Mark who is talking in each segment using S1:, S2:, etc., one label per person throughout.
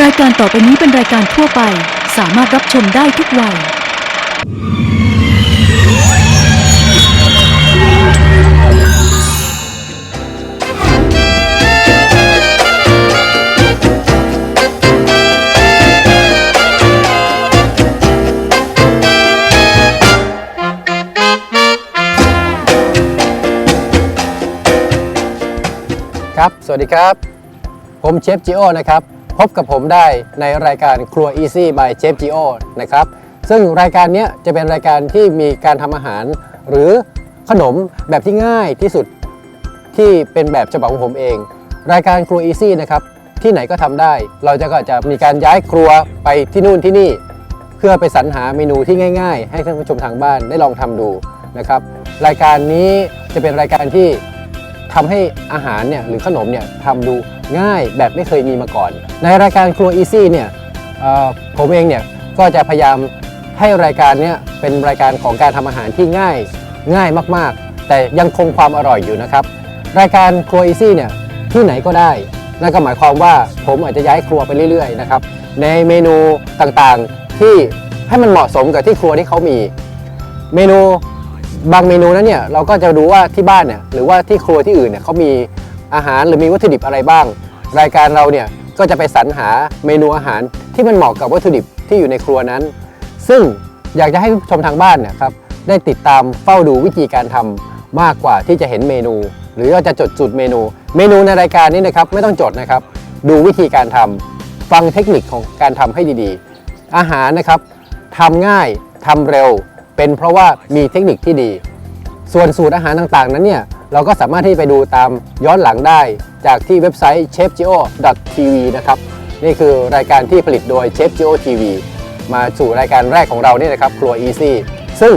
S1: รายการต่อไปนี้เป็นรายการทั่วไป สามารถรับชมได้ทุกวัย
S2: ครับ สวัสดีครับ ผมเชฟจิโอนะครับ พบกับผมได้ในรายการครัว Easy by เชฟจิโอนะครับ ซึ่งรายการนี้จะเป็นรายการที่มีการทำอาหาร หรือขนมแบบที่ง่ายที่สุดที่เป็นแบบฉบับของผมเอง รายการครัว Easy นะครับที่ไหนก็ทำได้ เราจะก็จะมีการย้ายครัวไปที่นู่นที่นี่ เพื่อไปสรรหาเมนูที่ง่าย ๆ ให้ท่านผู้ชมทางบ้านได้ลองทำดูนะครับ รายการนี้จะเป็นรายการที่ ทำให้อาหารเนี่ยหรือขนมเนี่ยทำดูง่ายแบบไม่เคยมีมาก่อน ในรายการครัว Easy เนี่ยผมเองเนี่ยก็จะพยายามให้รายการเนี้เป็นรายการของการทำอาหารที่ง่ายง่ายมากๆ แต่ยังคงความอร่อยอยู่นะครับ รายการครัว Easy เนี่ยที่ไหนก็ได้นั่นก็หมายความว่าผมอาจจะย้ายครัวไปเรื่อยๆนะครับในเมนูต่างๆที่ให้มันเหมาะสมกับที่ครัวที่เขามี เมนู บางเมนูนั้นเนี่ยเราก็จะดูว่าที่บ้านเนี่ยหรือว่าที่ครัวที่อื่นเนี่ยเขามีอาหารหรือมีวัตถุดิบอะไรบ้าง รายการเราเนี่ยก็จะไปสรรหาเมนูอาหารที่มันเหมาะกับวัตถุดิบที่อยู่ในครัวนั้น ซึ่งอยากจะให้ผู้ชมทางบ้านเนี่ยครับได้ติดตามเฝ้าดูวิธีการทำมากกว่าที่จะเห็นเมนู หรือว่าจะจดจุดเมนู เมนูในรายการนี้นะครับไม่ต้องจดนะครับ ดูวิธีการทำฟังเทคนิคของการทำให้ดีๆ อาหารนะครับทำง่ายทำเร็ว เป็นเพราะว่ามีเทคนิคที่ดี ส่วนสูตรอาหารต่างๆ นั้นเนี่ยเราก็สามารถที่ไปดูตามย้อนหลังได้จากที่เว็บไซต์ chefgeo.tv นะครับนี่คือรายการที่ผลิตโดย Chef Geo TV มาสู่รายการแรกของเราเนี่ยนะครับครัว Easy ซึ่ง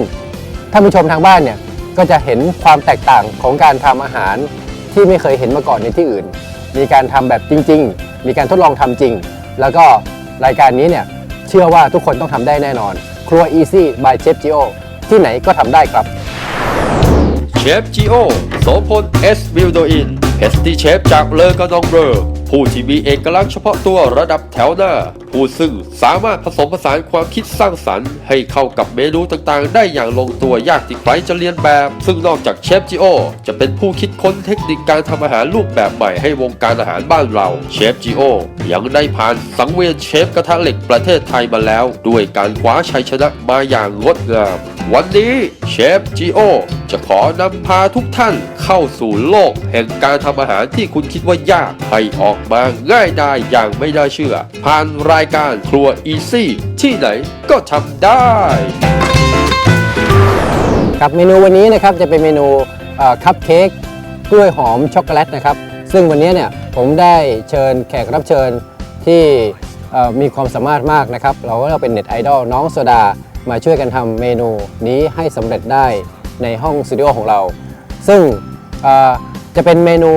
S2: ท่านผู้ชมทางบ้านเนี่ยก็จะเห็นความแตกต่างของการทำอาหารที่ไม่เคยเห็นมาก่อนในที่อื่น มีการทำแบบจริง ๆ มีการทดลองทำจริง แล้วก็รายการนี้เนี่ย เชื่อว่าทุกคนต้องทำได้แน่นอน ครัว Easy by Chef Geo ที่ไหนก็ทำได้ครับ
S3: เชฟจีโอโสพลเอสบิลโดอินเพสตี้เชฟจากเลอกระดองเบอร์ผู้ที่มีเอกลักษณ์เฉพาะตัวระดับแถวหน้า ผู้ซึ่งสามารถผสมผสานความคิดสร้างสรรค์ให้เข้ากับเมนูต่างๆ ได้อย่างลงตัวยากที่ใครจะเรียนแบบ ซึ่งนอกจากเชฟจีโอจะเป็นผู้คิดค้นเทคนิคการทำอาหารรูปแบบใหม่ให้วงการอาหารบ้านเราเชฟจีโอยังได้ผ่านสังเวียนเชฟกระทะเหล็กประเทศไทยมาแล้ว ด้วยการคว้าชัยชนะมาอย่างงดงามวันนี้เชฟจีโอจะขอนำพาทุกท่านเข้าสู่โลกแห่งการทำอาหารที่คุณคิดว่ายากให้ออกมาง่ายดายอย่างไม่น่าเชื่อ ผ่านรายการครัวอีซี่ที่ไหนก็ทำได้
S2: ครับเมนูวันนี้นะครับจะเป็นเมนูคัพเค้กกล้วยหอมช็อกโกแลตนะครับซึ่งวันนี้เนี่ยผมได้เชิญแขกรับเชิญที่มีความสามารถมากนะครับ เราก็เป็นเน็ตไอดอลน้องโซดามาช่วยกันทำเมนูนี้ให้สำเร็จได้ในห้องสตูดิโอของเรา ซึ่งจะเป็นเมนู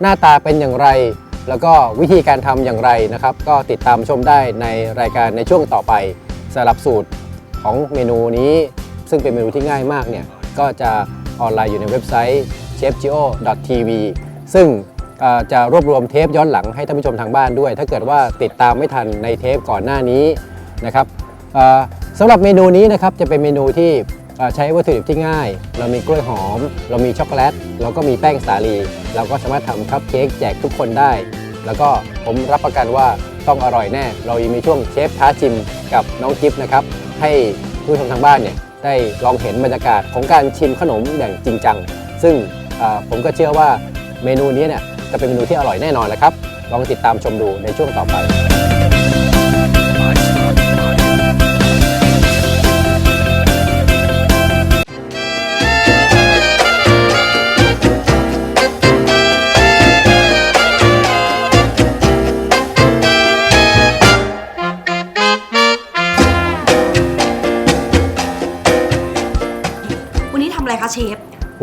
S2: หน้าตาเป็นอย่างไร แล้วก็วิธีการทำอย่างไรนะครับ ก็ติดตามชมได้ในรายการในช่วงต่อไปสำหรับสูตรของเมนูนี้ ซึ่งเป็นเมนูที่ง่ายมากเนี่ยก็จะออนไลน์อยู่ในเว็บไซต์ chefgeo.tv ซึ่งจะรวบรวมเทปย้อนหลังให้ท่านผู้ชมทางบ้านด้วย ถ้าเกิดว่าติดตามไม่ทันในเทปก่อนหน้านี้นะครับสำหรับเมนูนี้นะครับจะเป็นเมนูที่ ใช้วัตถุดิบที่ง่าย เรามีกล้วยหอม เรามีช็อกโกแลต เราก็มีแป้งสาลี เราก็สามารถทำคัพเค้กแจกทุกคนได้ แล้วก็ผมรับประกันว่าต้องอร่อยแน่ เรายังมีช่วงเชฟท้าชิมกับน้องกิฟต์นะครับ ให้ผู้ชมทางบ้านเนี่ยได้ลองเห็นบรรยากาศของการชิมขนมอย่างจริงจัง ซึ่งผมก็เชื่อว่าเมนูนี้เนี่ยจะเป็นเมนูที่อร่อยแน่นอนแหละครับ ลองติดตามชมดูในช่วงต่อไป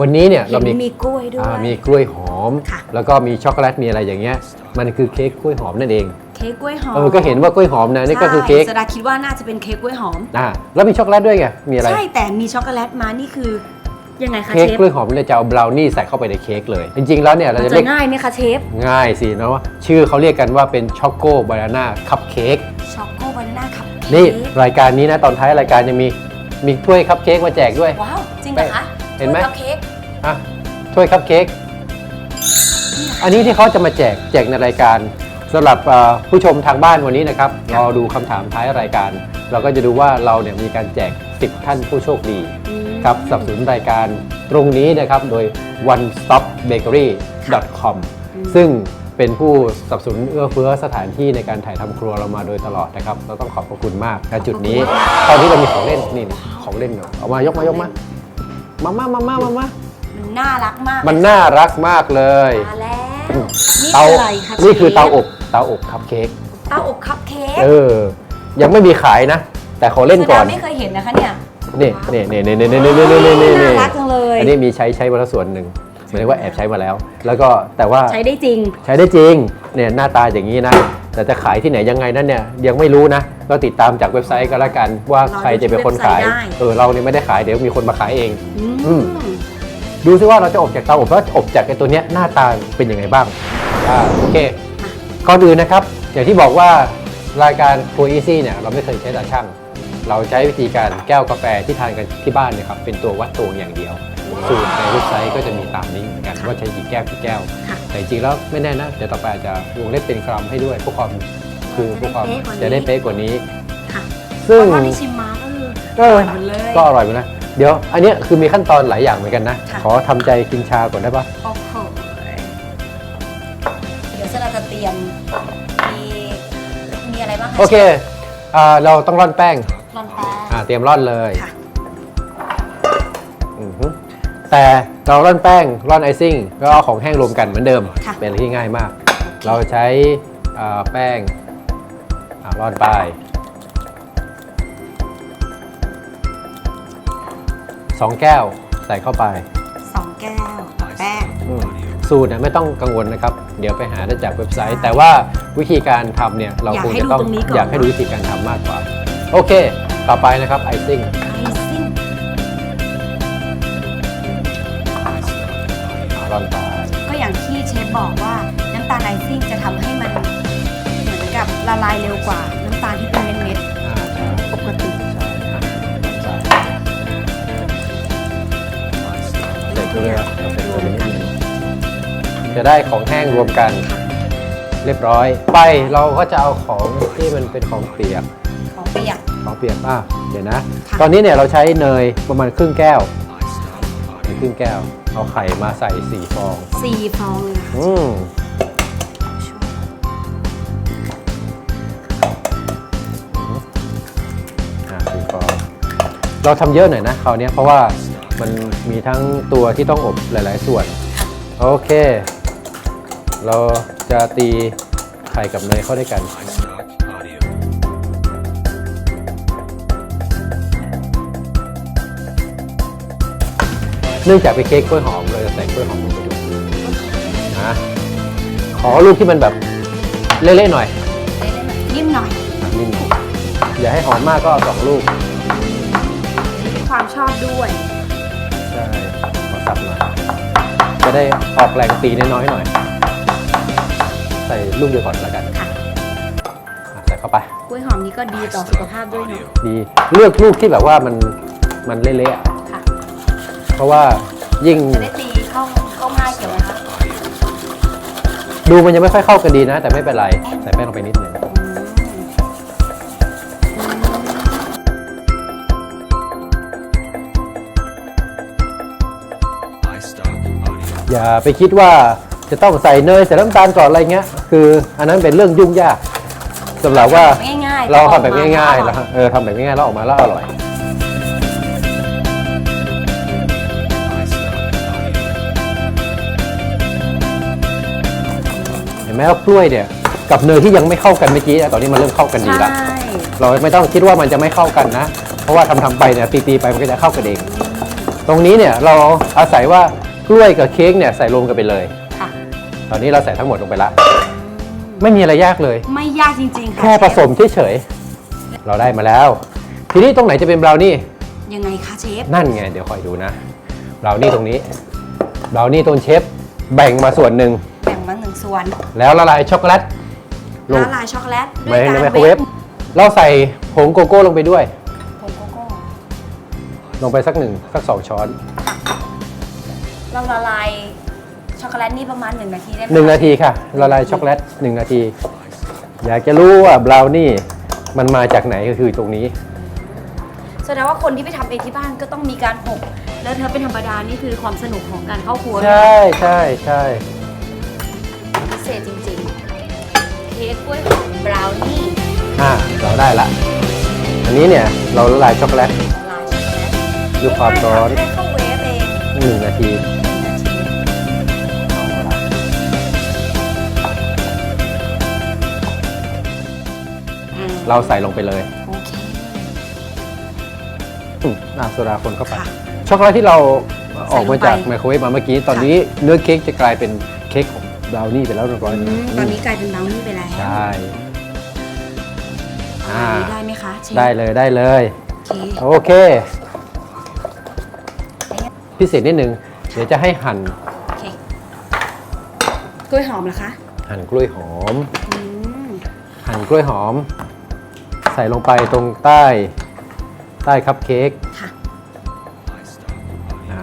S4: วันนี้เนี่
S2: ย
S4: เห็
S2: เรา
S4: น
S2: มี
S4: มีกล้วยด้วย
S2: อ่ามีกล้วยหอม
S4: ค่ะ
S2: แล้วก็มีช็อกโกแลตมีอะไรอย่างเงี้ย มันคือเค้กกล้วยหอมนั่นเอง
S4: เค้กกล้วยหอม
S2: เออ ก็เห็นว่ากล้วยหอมนะนี่ก็คือเค้ก
S4: ใช่สดาคิดว่าน่าจะเป็นเค้กกล้วยหอม
S2: อ่า แล้วมีช็อกโกแลตด้วยไง มีอะไร
S4: ใช่แต่มีช็อกโกแลตมานี่คือยังไงคะ
S2: เค้ก
S4: เชฟ
S2: กล้วยหอมเราจะเอาบราวนี่ใส่เข้าไปในเค้กเลย จริงๆแล้วเนี่ยเรา
S4: มัน
S2: จะ
S4: จะ
S2: เรียก
S4: ง่ายไหมคะเชฟ
S2: ง่ายสินะว่าชื่อเขาเรียกกันว่าเป็นช็อกโกบานาน่าคัพเค้ก
S4: ช็อกโกบานาน่าคัพ
S2: นี่รายการนี้นะตอนท้ายรายการจะมีมีถ้วยคัพเค้กมาแจกด้วย
S4: ว้าวจริงเหรอคะ
S2: เห็นไหม
S4: ถ้วยคัพเค้ก
S2: อะถ้วยคัพเค้ก
S4: นี่เหรอคะ
S2: อันนี้ที่เขาจะมาแจกแจกในรายการสำหรับเอ่อผู้ชมทางบ้านวันนี้นะครับรอดูคำถามท้ายรายการ เราก็จะดูว่าเราเนี่ยมีการแจก 10 ท่านผู้โชคดี
S4: อืม
S2: ครับสนับสนุนรายการตรงนี้นะครับโดย one stop bakery com ซึ่งเป็นผู้สนับสนุนเอื้อเฟื้อสถานที่ในการถ่ายทำครัวเรามาโดยตลอดนะครับ เราต้องขอบพระคุณมากณจุดนี้ ตอนนี้เรามีของเล่นนี่ของเล่นเนาะเอามายกมายกมา มามามามามามา
S4: มั นน่ารักมาก
S2: มันน่ารักมากเลย
S4: มาแล้ว
S2: อืม
S4: นี่
S2: เตา
S4: คืออะไรคะ
S2: นี่คือ
S4: ชฟ
S2: เตาอบเตาอบคัพเค้ก
S4: เตาอบคัพเค้ก
S2: เออ ยังไม่มีขายนะ แต่ขอเล่นก่อน
S4: แสดงไม่เคยเห็นนะคะเนี่ย
S2: นี่นี่นี่นี่นี่นี่นี่นี่นี่นี่
S4: น่ารักจังเลย
S2: อันนี้มีใช้ใช้มาแล้วส่วนหนึ่งหมายถึงว่าแอบใช้มาแล้ว แล้วก็แต่ว่า
S4: ใช้ได้จริง
S2: ใช้ได้จริงเนี่ยหน้าตาอย่างนี้นะแต่จะขายที่ไหนยังไงนั่นเนี่ยยังไม่รู้นะก็ติดตามจากเว็บไซต์ก็แล้วกันว่าใครจะเป็นคนขาย
S4: รอดูที่เว็บไซต์ได้
S2: เออเราเนี่ยไม่ได้ขายเดี๋ยวมีคนมาขายเอง
S4: อื
S2: อืม
S4: ม
S2: ดูซิว่าเราจะอบจากเตาอบแล้วอบจากไอ้ตัวเนี้ยหน้าตาเป็นยังไงบ้างอ่าโอเคก่อนอื่นนะครับ อย่างที่บอกว่ารายการครัวอีซี่เนี่ยเราไม่เคยใช้ตาช่าง เราใช้วิธีการแก้วกาแฟที่ทานกันที่บ้านเนี่ยครับเป็นตัววัดตวงอย่างเดียว สูตรในเว็บไซต์ก็จะมีตามนี้เหมือนกันว่าใช้กี่แก้วกี่แก้ว
S4: ค่ะ
S2: แต่จริงๆแล้วไม่แน่นะเดี๋ยวต่อไปอาจจะวงเล็บเป็นกรัมให้ด้วยเพื่อความคือเพื่อความจะได้เป๊ะกว่านี้
S4: ค่ะ
S2: ซึ่ง
S4: เพราะว่าที่ชิมมาก็คือ
S2: เออ
S4: หมดเลย
S2: ก็อร่อยเหมือนกันนะเดี๋ยว อันเนี้ยคือมีขั้นตอนหลายอย่างเหมือนกันนะ
S4: ค่ะ
S2: ขอทำใจกินชาก่อนได้ปะ
S4: โอ้โหเดี๋ยวเราจะเตรียมมีมีอะไรบ้างคะ
S2: โอเคอ่าเราต้องร่อนแป้ง
S4: รอนแป้ง
S2: อ่าเตรียมร่อนเลย
S4: ค่ะ
S2: อือฮึแต่เราร่อนแป้งร่อนไอซิ่งก็เอาของแห้งรวมกันเหมือนเดิม
S4: ค่ะ
S2: เป็นอะไรที่ง่ายมาก เราใช้อ่าแป้งอ่าร่อนไป สองแก้วใส่เข้าไป
S4: สองแก้วแป้ง
S2: อืมสูตรเนี่ยไม่ต้องกังวลนะครับ เดี๋ยวไปหาได้จากเว็บไซต์ แต่ว่าวิธีการทำเนี่ยเรา
S4: อยาก
S2: คง
S4: ให้
S2: จะ
S4: ดู
S2: ต้อง
S4: ตรงนี้ก่อน
S2: อยากให้ดูวิธีการทำมากกว่า โอเค ต่อไปนะครับไอซิ่ง
S4: ไอซิ่ง
S2: ร่อนไป
S4: ก็อย่างที่เชฟบอกว่าน้ำตาลไอซิ่งจะทำให้มันเหมือนกับละลายเร็วกว่า
S2: จะได้ของแห้งรวมกัน เรียบร้อย ไปเราก็จะเอาของที่มันเป็นของเปียก
S4: ของเปียก
S2: ของเปียกอะเดี๋ยวนะ
S4: ค่ะ
S2: ตอนนี้เนี่ยเราใช้เนยประมาณครึ่งแก้วเนยครึ่งแก้ว เอาไข่มาใส่สี่ฟอง
S4: สี่ฟองเลยนะ
S2: อืมอะสี่ฟองเราทำเยอะหน่อยนะคราวเนี้ยเพราะว่ามันมีทั้งตัวที่ต้องอบหลาย ๆ ส่วน โอเค เราจะตีไข่กับเนยเข้าด้วยกันเนื่องจากเป็นเค้กกล้วยหอมเลยจะใส่กล้วยหอมลงไปด้วยนะขอลูกที่มันแบบเละๆหน่อย
S4: นิ่มหน่อย
S2: อะนิ่มหน่อยอย่าให้หอมมากก็เอาสองลูก
S4: มีความชอบด้วย
S2: ใช่ขอสับหน่อยจะได้ออกแรงตีน้อยๆหน่อยใส่ลูกเดียวก่อนแล้วกัน
S4: ค่ะ
S2: อะใส่เข้าไป
S4: กล้วยหอมนี้ก็ดีต่อสุขภาพด้วยเนาะ
S2: ดีเลือกลูกที่แบบว่ามันมันเละๆอะ
S4: ค่ะ
S2: เพราะว่ายิ่ง
S4: จะได้ตีเข้าเข้าง่ายเกี่ยวไหมคะ
S2: ดูมันยังไม่ค่อยเข้ากันดีนะ แต่ไม่เป็นไร ใส่แป้งลงไปนิดนึงอย่าไปคิดว่า จะต้องใส่เนยใส่น้ำตาลก่อนอะไรเงี้ย คืออันนั้นเป็นเรื่องยุ่งยากสำหรับว่า
S4: ง่ายๆ
S2: เรา
S4: แต่ออก
S2: ทำแบบ
S4: ม
S2: ง่ายๆ
S4: อ
S2: แล้ว
S4: ร่อ
S2: เออทำแบบง่ายๆแล้วออกมาแล้วอร่อย เห็นไหมว่ากล้วยเนี่ย กับเนยที่ยังไม่เข้ากันเมื่อกี้อะตอนนี้มันเริ่มเข้ากันดีแล้ว
S4: ใช่
S2: เราไม่ต้องคิดว่ามันจะไม่เข้ากันนะ เพราะว่าทำทำๆไปเนี่ยตีๆไปมันก็จะเข้ากันเอง ตรงนี้เนี่ยเราอาศัยว่ากล้วยกับเค้กเนี่ยใส่รวมกันไปเลย
S4: ค่ะ
S2: ตอนนี้เราใส่ทั้งหมดลงไปละ ไม่มีอะไรยากเลย
S4: ไม่ยากจริงๆค่ะ
S2: แค่ผสมเฉยๆเราได้มาแล้ว ทีนี้ตรงไหนจะเป็นบราวนี่
S4: ยังไงคะเชฟ
S2: นั่นไง เดี๋ยวคอยดูนะบราวนี่ตรงนี้บราวนี่ตรงเชฟแบ่งมาส่วนหนึ่ง
S4: แบ่งมาหนึ่งส่วน
S2: แล้วละลายช็อกโกแลตลง
S4: ละลายช็อกโกแลตด้
S2: ไว้
S4: วย
S2: ใน
S4: การ
S2: ไมโครเวฟเราใส่ผงโกโก้ลงไปด้วย
S4: ผงโกโก้
S2: ลงไปสักหนึ่งสักสองช้อน
S4: เราละลาย ช็อกโกแลตนี่ประมาณหนึ่งนาทีได้ไหม
S2: หนึ่งนาทีค่ะละลายช็อกโกแลตหนึ่งนาที อยากจะรู้ว่าบราวนี่มันมาจากไหนก็คือตรงนี้
S4: แสดงว่าคนที่ไปทำเองที่บ้านก็ต้องมีการหก แล้วเธอเป็นธรรมดานี่คือความสนุกของการเข้าครัว
S2: ใช่ใช่ใช่
S4: พิเศษจริงๆ เค้กกล้วยหอมบราวนี่
S2: อ่าเราได้ละ อันนี้เนี่ยเราละลายช็อกโกแลต
S4: ละลายช็อกโกแลต
S2: ด้วยความร้อน
S4: แค่เข้าเวฟเอง
S2: หนึ่งนาที เราใส่ลงไปเลย
S4: โอเค
S2: อืมอ่าโซดาคนเข้าไป
S4: ค่ะ
S2: ช็อกโกแลตที่เราออกมาจาก
S4: ใส่ลงไป
S2: ไมโครเวฟมาเมื่อกี้ ตอนนี้เนื้อเค้กจะกลายเป็นเค้กของบราวนี่ไปแล้วเรียบร้อย
S4: อืมตอนนี้กลายเป็นบราวนี่ไปแล้ว
S2: ใช่อ่า
S4: อันนี้ได้ไหมคะเชฟ
S2: ได้เลยได้เลย
S4: โอเค
S2: โอเค พิเศษนิดนึง เดี๋ยวจะให้หั่น
S4: โอเคกล้วยหอมเหรอคะ
S2: หั่นกล้วยหอม
S4: อืม
S2: หั่นกล้วยหอม ใส่ลงไปตรงใต้ใต้คัพเค้ก
S4: ค่ะ
S2: อ่า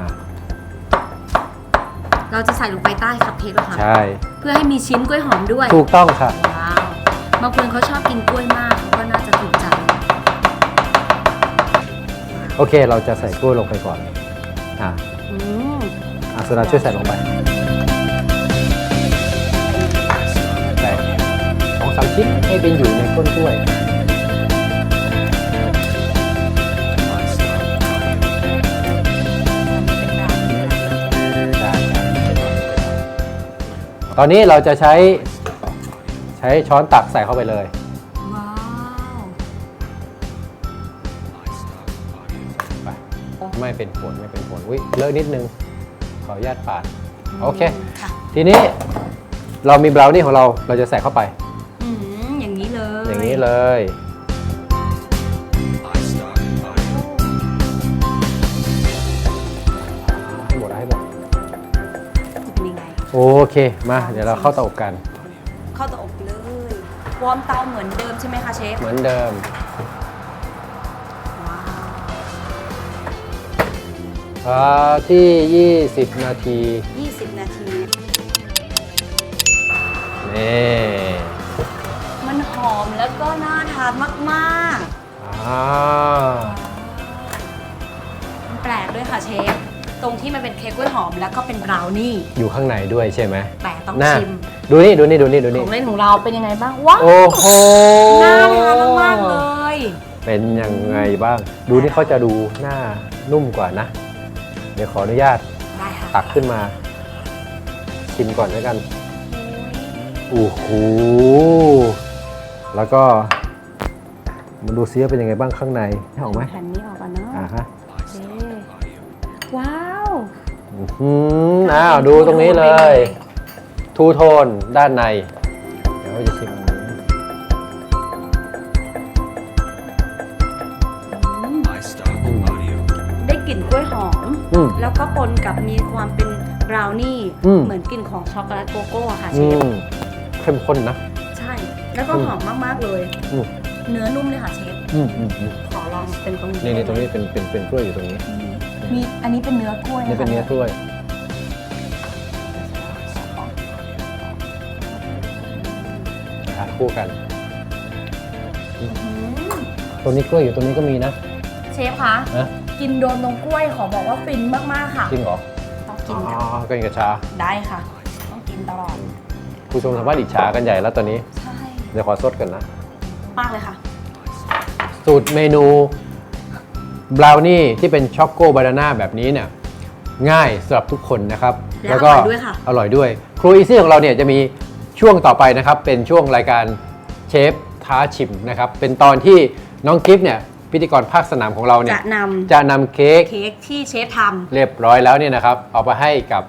S4: เราจะใส่ลงไปใต้คัพเค้กเหรอคะ
S2: ใช่
S4: เพื่อให้มีชิ้นกล้วยหอมด้วย
S2: ถูกต้องค่ะ
S4: ว้าวบางคนเขาชอบกินกล้วยมากเขาก็น่าจะถูกใจ
S2: โอเค เราจะใส่กล้วยลงไปก่อน อ่า
S4: อืม
S2: อาสดาช่วยใส่ลงไปใส่สองสามชิ้นให้เป็นอยู่ในก้นกล้วย ตอนนี้เราจะใช้ใช้ช้อนตักใส่เข้าไปเลย
S4: ว้าว
S2: ไปไม่เป็นผลไม่เป็นผลอุ้ยเลอะนิดนึง ขออนุญาตปาด โอเค
S4: ค่ะ
S2: ทีนี้เรามีบราวนี่ของเราเราจะใส่เข้าไป
S4: อืมอย่างนี้เลย
S2: อย่างนี้เลย โอเค มา เดี๋ยวเราเข้าเตาอบกัน
S4: เข้าเตาอบเลยวอร์มเตาเหมือนเดิมใช่ไหมคะเชฟ
S2: เหมือนเดิม
S4: ว้าว
S2: อ่าที่ 20 นาที
S4: 20 นาที
S2: นี่
S4: มันหอมแล้วก็น่าทานมาก
S2: อ่า
S4: ๆมันแปลกด้วยค่ะเชฟ ตรงที่มันเป็นเค้กกล้วยหอมแล้วก็เป็นบราวนี่
S2: อยู่ข้างในด้วยใช่ไหม
S4: แต่ต้อง
S2: น่า
S4: ชิม
S2: ดูนี่ดูนี่ดูนี่ดู
S4: ข
S2: นี่
S4: องเล่นของเราเป็นยังไงบ้างว้าว
S2: โอ้โห
S4: น่าทานมากๆเลย
S2: เป็นยังไงบ้าง ดูนี่เขาจะดูหน้านุ่มกว่านะ เดี๋ยวขออนุญาต
S4: ได้ค่ะ
S2: ตักขึ้นมา ชิมก่อนแล้วกันโอ้โหแล้วก็มาดูซิว่าเป็นยังไงบ้างข้างในให้ออกไหม
S4: แผ่นนี้ออกก่อนเนาะ
S2: อ่าฮะ
S4: อื้
S2: อหืออ้าวดูตรงนี้เลย ทูโทนด้านใน เดี๋ยวเราจะชิมอันนี้
S4: ได้กลิ่นกล้วยหอม
S2: อืม
S4: แล้วก็ปนกับมีความเป็นบราวนี่
S2: อืม
S4: เหมือนกลิ่นของช็อกโกแลตโกโก้อะค่ะเช
S2: อื
S4: ฟ
S2: มเข้มข้นนะ
S4: ใช่ แล้วก็
S2: อืม
S4: หอมมาก ๆ เลย
S2: อืม
S4: เนื้อนุ่มเลยค่ะเชฟ
S2: อืมอืมอืม
S4: ขอลองเป็นตรงนี้
S2: นี่นี่ตรงนี้เป็นเป็นเป็นกล้วยอยู่ตรงนี้
S4: มีอันนี้เป็นเนื้อกล้วยะคะ
S2: นี่เป็นเนื้อกล้วย ทานคู่กัน
S4: อืม
S2: ตัวนี้กล้วยอยู่ตรงนี้ก็มีนะ
S4: เชฟคะ
S2: นะ
S4: กินโดนตรงกล้วยขอบอกว่าฟินมาก ๆ ค่ะ
S2: จริงเหรอ
S4: ต้อง
S2: อ๋
S4: กิน
S2: อ
S4: ค่ะ
S2: ก็ยังกระชา
S4: ได้ค่ะ ต้องกินตลอด
S2: ผู้ชมสามารถอิจฉากันใหญ่แล้วตอนนี้
S4: ใช่
S2: เดี๋ยวขอซดกันนะ
S4: มากเลยค่ะ
S2: สูตรเมนู บราวนี่ที่เป็นช็อกโกบานาน่าแบบนี้เนี่ยง่ายสำหรับทุกคนนะครับ
S4: และ
S2: ก็
S4: อร่อยด้วยค่ะ
S2: อร่อยด้วย ครูอีซี่ของเราเนี่ยจะมีช่วงต่อไปนะครับ เป็นช่วงรายการเชฟท้าชิมนะครับ เป็นตอนที่น้องกิฟต์เนี่ยพิธีกรภาคสนามของเราเนี่
S4: จะ
S2: ย
S4: น
S2: จะนำเค้กำ
S4: เค้กที่เชฟท
S2: เรียบร้อยแล้วเนี่ยนะครับ เอาไปให้กับ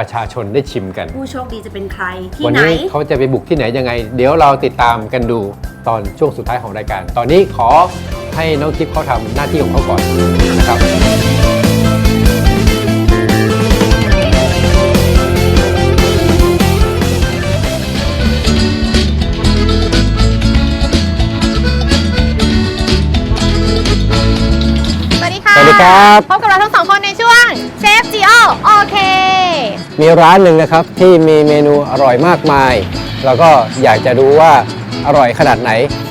S2: ประชาชนได้ชิมกัน
S4: ผู้โชคดีจะเป็นใครที่ไหน
S2: นี้เขาจะไปบุกที่ไหนยังไง เดี๋ยวเราติดตามกันดูตอนช่วงสุดท้ายของรายการ ตอนนี้ขอให้น้องทิพย์เขาทำหน้าที่ของเขาก่อนนะครับ สวัสดีครับ
S5: พบกับเราทั้งสองคนในช่วงเชฟจีโอโอเค
S2: มีร้านหนึ่งนะครับที่มีเมนูอร่อยมากมาย แล้วก็อยากจะดูว่าอร่อยขนาดไหน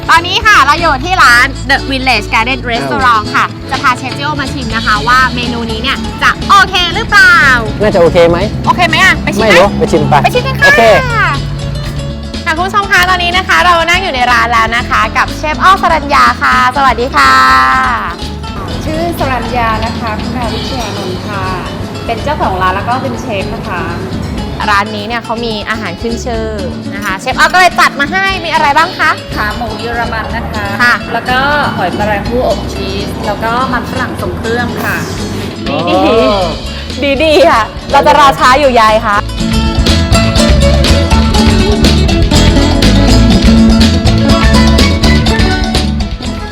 S5: ตอนนี้ค่ะเราอยู่ที่ร้าน The Village Garden Restaurant ค่ะ จะพาเชฟจิโอมาชิมนะคะว่าเมนูนี้เนี่ยจะโอเคหรือเปล่า
S2: น่าจะโอเคไหม
S5: โอเคไหมอะ ไปชิม
S2: ไม่
S5: ไหม
S2: รู้ไปชิมไป
S5: ไปชิมกัน
S2: โอ
S5: ค่ะ
S2: เค
S5: ค่ะคุณผู้ชมคะตอนนี้นะคะ เรานั่งอยู่ในร้านแล้วนะคะ กับเชฟอ้อสรัญญาค่ะ สวัสดีค่ะ
S6: ชื่อสรัญญานะคะคุณาวิเชียานนท์ค่ะ เป็นเจ้าของร้านแล้วก็เป็นเชฟนะคะ
S5: ร้านนี้เนี่ยเขามีอาหารขึ้นชื่อนะคะเชฟอ้อก็เลยจัดมาให้มีอะไรบ้างคะ
S6: ขาหมูเยอรมันนะคะ
S5: ค่ะ
S6: แล้วก็หอยแมลงภู่อบชีส แล้วก็มันฝรั่งทรงเครื่องค่ะ
S5: ดีดีดีดีค่ะ เราจะรอช้าอยู่ยายคะ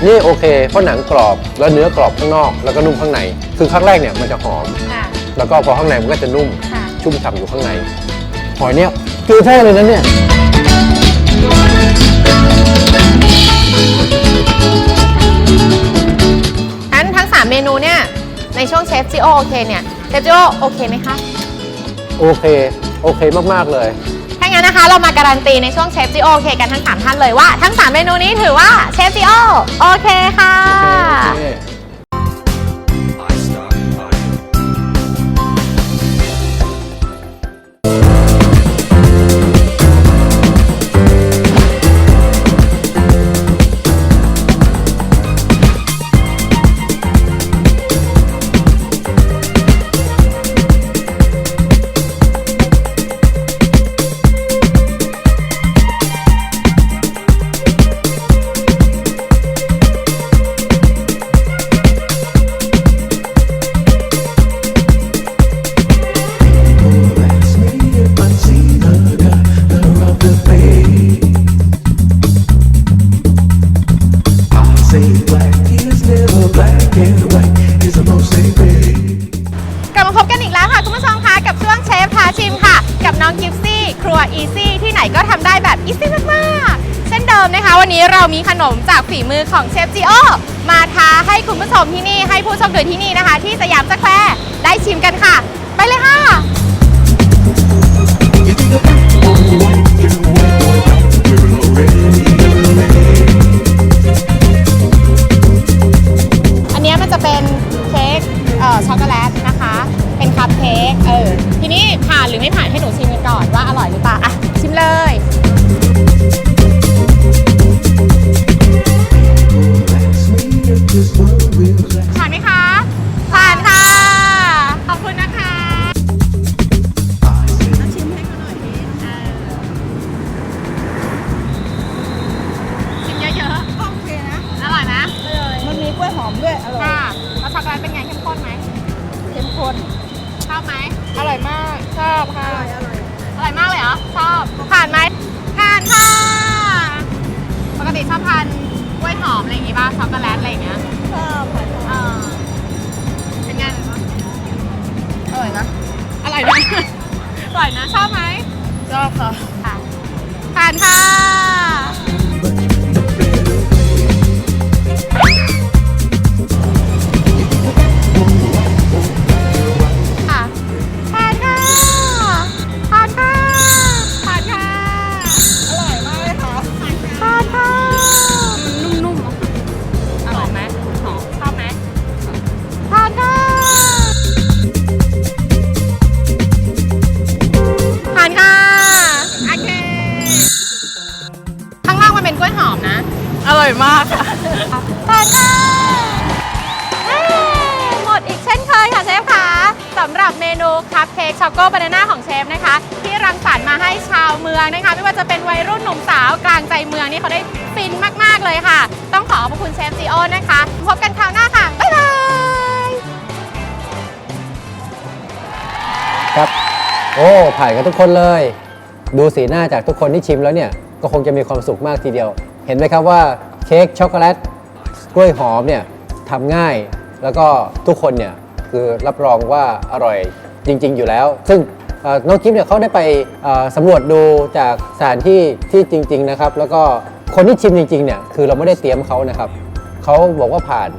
S2: นี่โอเคเพราะหนังกรอบแล้วเนื้อกรอบข้างนอก แล้วก็นุ่มข้างใน คือครั้งแรกเนี่ยมันจะหอม
S5: ค่ะ
S2: แล้วก็พอข้างในมันก็จะนุ่ม
S5: ค่ะ
S2: ชุ่มฉ่ำอยู่ข้างในหอยเนี่ยคือแท้เลยนะเนี่ย
S5: งั้นทั้ง 3 เมนูเนี่ย ในช่วงเชฟจิโอโอเคเนี่ย เชฟจิโอโอเคไหมคะ
S2: โอเค โอเคมาก ๆ เลย
S5: ถ้างั้นนะคะ เรามาการันตีในช่วงเชฟจิโอโอเคกันทั้ง 3 ท่านเลยว่า ทั้ง 3 เมนูนี้ถือว่าเชฟจิโอโอเคค่ะ
S2: โอเค
S5: มีขนมจากฝีมือของเชฟจิโอมาทาให้คุณผู้ชมที่นี่ให้ผู้ชมดูที่นี่นะคะ ที่สยามสแควร์ได้ชิมกันค่ะ ไปเลยค่ะ อันเนี้ยมันจะเป็นเค้กเอ่อช็อกโกแลตนะคะ เป็นคัพเค้กเออทีนี้ผ่านหรือไม่ผ่านให้หนูชิมกันก่อนว่าอร่อยหรือเปล่าอะ
S6: กล้วยหอม
S5: นะ อร่อยมากค่ะผ่านค่ะ
S6: เย้
S5: หมดอีกเช่นเคยค่ะเชฟคะสำหรับเมนูคัพเค้กช็อกโกบานาน่าของเชฟนะคะ ที่รังสรรค์มาให้ชาวเมืองนะคะ ไม่ว่าจะเป็นวัยรุ่นหนุ่มสาวกลางใจเมืองนี่เขาได้ฟินมาก ๆ เลยค่ะ ต้องขอขอบคุณเชฟจีโอนะคะ พบกันคราวหน้าค่ะ บ๊ายบาย
S2: ครับ โอ้ ผ่านกันทุกคนเลย ดูสีหน้าจากทุกคนที่ชิมแล้วเนี่ย ก็คงจะมีความสุขมากทีเดียว เห็นไหมครับว่าเค้กช็อกโกแลตกล้วยหอมเนี่ยทำง่าย แล้วก็ทุกคนเนี่ยคือรับรองว่าอร่อยจริง ๆ อยู่แล้ว ซึ่งน้องกิฟเนี่ยเขาได้ไปสำรวจดูจากสถานที่ที่จริง ๆ นะครับ แล้วก็คนที่ชิมจริง ๆ เนี่ยคือเราไม่ได้เตรียมเขานะครับเขาบอกว่าผ่าน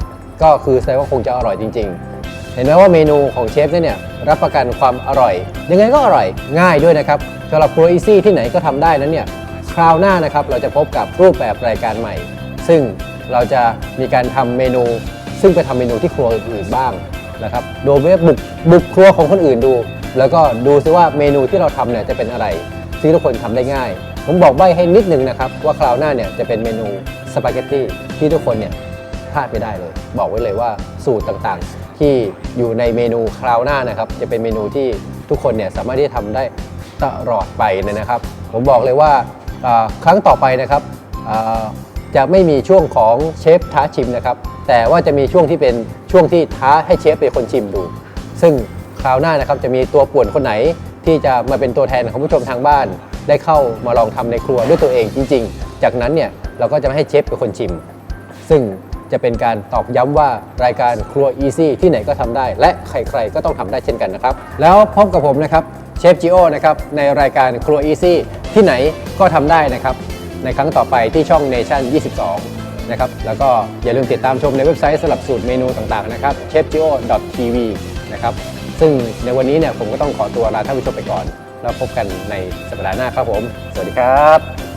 S2: ก็คือแสดงว่าคงจะอร่อยจริง ๆ เห็นไหมว่าเมนูของเชฟเนี่ยรับประกันความอร่อย ยังไงก็อร่อยง่ายด้วยนะครับสำหรับครัวอีซี่ที่ไหนก็ทำได้นั้นเนี่ย ราวหน้านะครับ เราจะพบกับรูปแบบรายการใหม่ ซึ่งเราจะมีการทำเมนู ซึ่งไปทำเมนูที่ครัวอื่นๆบ้างนะครับโดยไม่บุกบุกครัวของคนอื่นดู แล้วก็ดูซิว่าเมนูที่เราทำเนี่ยจะเป็นอะไรซึ่งทุกคนทำได้ง่าย ผมบอกใบให้นิดนึงนะครับ ว่าคราวหน้าเนี่ยจะเป็นเมนูสปาเกตตี้ที่ทุกคนเนี่ยพลาดไม่ได้เลย บอกไว้เลยว่าสูตรต่างๆ ที่อยู่ในเมนูคราวหน้านะครับ จะเป็นเมนูที่ทุกคนเนี่ยสามารถที่จะทำได้ตลอดไปเลยนะครับ ผมบอกเลยว่า ครั้งต่อไปนะครับจะไม่มีช่วงของเชฟท้าชิมนะครับ แต่ว่าจะมีช่วงที่เป็นช่วงที่ท้าให้เชฟเป็นคนชิมดู ซึ่งคราวหน้านะครับจะมีตัวป่วนคนไหนที่จะมาเป็นตัวแทนของผู้ชมทางบ้าน ได้เข้ามาลองทำในครัวด้วยตัวเองจริง ๆ จากนั้นเนี่ยเราก็จะไม่ให้เชฟเป็นคนชิม ซึ่งจะเป็นการตอกย้ำว่ารายการครัว Easy ที่ไหนก็ทำได้ และใครๆก็ต้องทำได้เช่นกันนะครับ แล้วพบกับผมนะครับ เชฟจิโอนะครับในรายการครัวอีซี่ที่ไหนก็ทำได้นะครับ ในครั้งต่อไปที่ช่อง Nation 22 นะครับ แล้วก็อย่าลืมติดตามชมในเว็บไซต์สลับสูตรเมนูต่างๆ นะครับ chefgeo.tv นะครับ ซึ่งในวันนี้เนี่ยผมก็ต้องขอตัวลาท่านผู้ชมไปก่อน แล้วพบกันในสัปดาห์หน้าครับผม สวัสดีครับ